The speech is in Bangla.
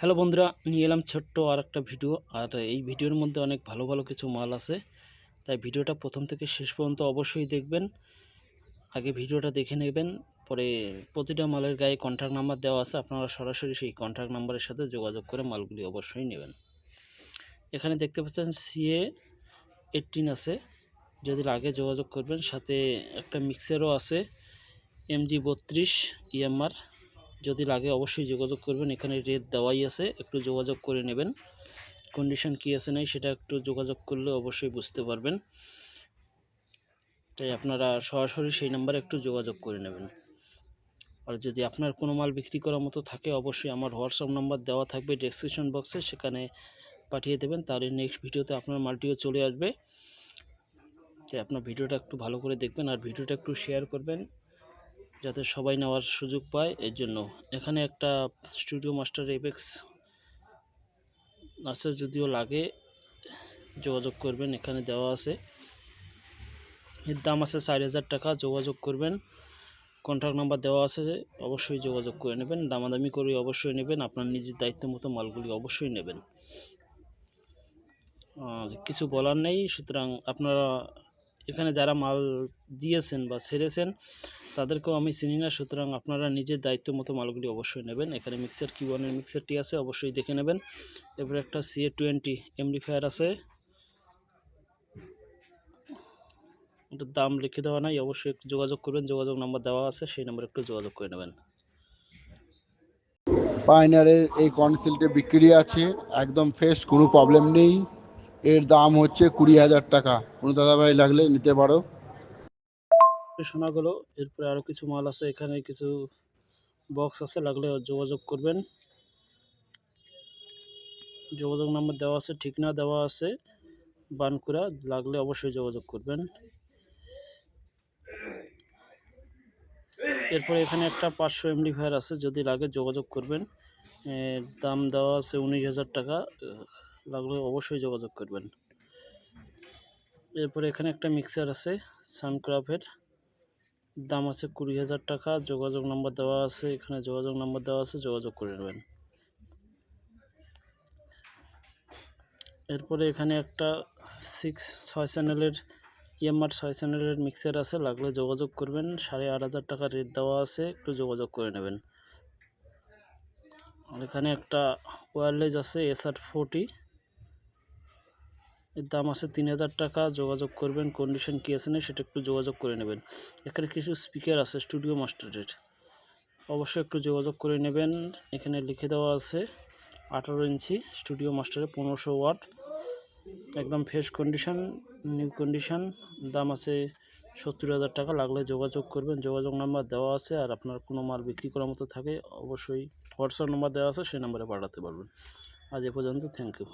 হ্যালো বন্ধুরা, নিয়ে এলাম ছোট্ট আর একটা ভিডিও। আর এই ভিডিওর মধ্যে অনেক ভালো ভালো কিছু মাল আছে। তাই ভিডিওটা প্রথম থেকে শেষ পর্যন্ত অবশ্যই দেখবেন। আগে ভিডিওটা দেখে নেবেন। পরে প্রতিটা মালের গায়ে কন্ট্যাক্ট নাম্বার দেওয়া আছে। আপনারা সরাসরি সেই কন্ট্যাক্ট নাম্বারের সাথে যোগাযোগ করে মালগুলি অবশ্যই নেবেন। এখানে দেখতে পাচ্ছেন সিএ এইটিন আছে। যদি লাগে যোগাযোগ করবেন। সাথে একটা মিক্সারও আছে। এমজি বত্রিশ ইএমআর যদি লাগে অবশ্যই যোগাযোগ করবেন। এখানে রেট দেওয়াই আছে, একটু যোগাযোগ করে নেবেন। কন্ডিশন কী আছে, নাই সেটা একটু যোগাযোগ করলে অবশ্যই বুঝতে পারবেন। তাই আপনারা সরাসরি সেই নাম্বারে একটু যোগাযোগ করে নেবেন। আর যদি আপনার কোনো মাল বিক্রি করার মতো থাকে, অবশ্যই আমার হোয়াটসঅ্যাপ নাম্বার দেওয়া থাকবে ডেসক্রিপশন বক্সে সেখানে পাঠিয়ে দেবেন। তাহলে নেক্সট ভিডিওতে আপনার মালটিও চলে আসবে। তাই আপনার ভিডিওটা একটু ভালো করে দেখবেন, আর ভিডিওটা একটু শেয়ার করবেন। যাতে সবাই নেওয়ার সুযোগ পায়, এর জন্য। এখানে একটা স্টুডিও মাস্টার এপেক্স আছে যদিও লাগে, যোগাযোগ করবেন, এখানে দেওয়া আছে। এর দাম আছে চার হাজার টাকা, যোগাযোগ করবেন। কন্ট্যাক্ট নাম্বার দেওয়া আছে, অবশ্যই যোগাযোগ করে নেবেন। দামাদামি করে অবশ্যই নেবেন, আপনার নিজের দায়িত্ব মতো মালগুলি অবশ্যই নেবেন। কিছু বলার নেই, সুতরাং আপনারা এখানে যারা মাল দিয়েছেন বা ছেড়েছেন, তাদেরকেও আমি চিনি না। সুতরাং আপনারা নিজের দায়িত্ব মতো মালগুলি অবশ্যই নেবেন। এখানে মিক্সার কি ওয়ানের মিক্সারটি আছে, অবশ্যই দেখে নেবেন। এরপরে একটা সিএ টোয়েন্টি এমডিফায়ার আছে। ওটার দাম লিখে দেওয়া নাই, অবশ্যই একটু যোগাযোগ করবেন। যোগাযোগ নাম্বার দেওয়া আছে, সেই নাম্বারে একটু যোগাযোগ করে নেবেন। পাইনারের এই কনসিলটা বিক্রি আছে, একদম ফ্রেশ কোনো প্রবলেম নেই। এর দাম হচ্ছে কুড়ি হাজার টাকা। কোনো দাদাভাই লাগলে নিতে পারো। শোনা গেলো এরপরে আরও কিছু মাল আছে, এখানে কিছু বক্স আছে, লাগলে যোগাযোগ করবেন। যোগাযোগ নাম্বার দেওয়া আছে, ঠিকানা দেওয়া আছে, বানকুড়া, লাগলে অবশ্যই যোগাযোগ করবেন। এরপরে এখানে একটা পাঁচশো এমডি ফায়ার আছে, যদি লাগে যোগাযোগ করবেন। দাম দেওয়া আছে উনিশ হাজার টাকা। লাগলে অবশ্যই যোগাযোগ করবেন। এরপরে এখানে একটা মিক্সার আছে সানক্রাফের দাম আছে কুড়ি হাজার টাকা, যোগাযোগ নাম্বার দেওয়া আছে, এখানে যোগাযোগ নাম্বার দেওয়া আছে, যোগাযোগ করে নেবেন। এরপরে এখানে একটা সিক্স ছয় চ্যানেলের ইএমআর ছয় চ্যানেলের মিক্সার আছে, লাগলে যোগাযোগ করবেন। সাড়ে আট হাজার টাকা রেট দেওয়া আছে, একটু যোগাযোগ করে নেবেন। এখানে একটা ওয়্যারলেস আছে এসআর ফোরটি এর দাম আছে তিন হাজার টাকা। যোগাযোগ করবেন কন্ডিশন কী আছে না সেটা একটু যোগাযোগ করে নেবেন। এখানে কিছু স্পিকার আছে স্টুডিও মাস্টারের অবশ্যই একটু যোগাযোগ করে নেবেন। এখানে লিখে দেওয়া আছে, আঠারো ইঞ্চি স্টুডিও মাস্টারে পনেরোশো ওয়াট। একদম ফ্রেশ কন্ডিশন নিউ কন্ডিশন দাম আছে সত্তর হাজার টাকা। লাগলে যোগাযোগ করবেন। যোগাযোগ নাম্বার দেওয়া আছে আর আপনার কোনো মাল বিক্রি করার মতো থাকে, অবশ্যই হোয়াটসঅ্যাপ নাম্বার দেওয়া আছে, সেই নাম্বারে পাঠাতে পারবেন। আজ এ পর্যন্ত থ্যাংক ইউ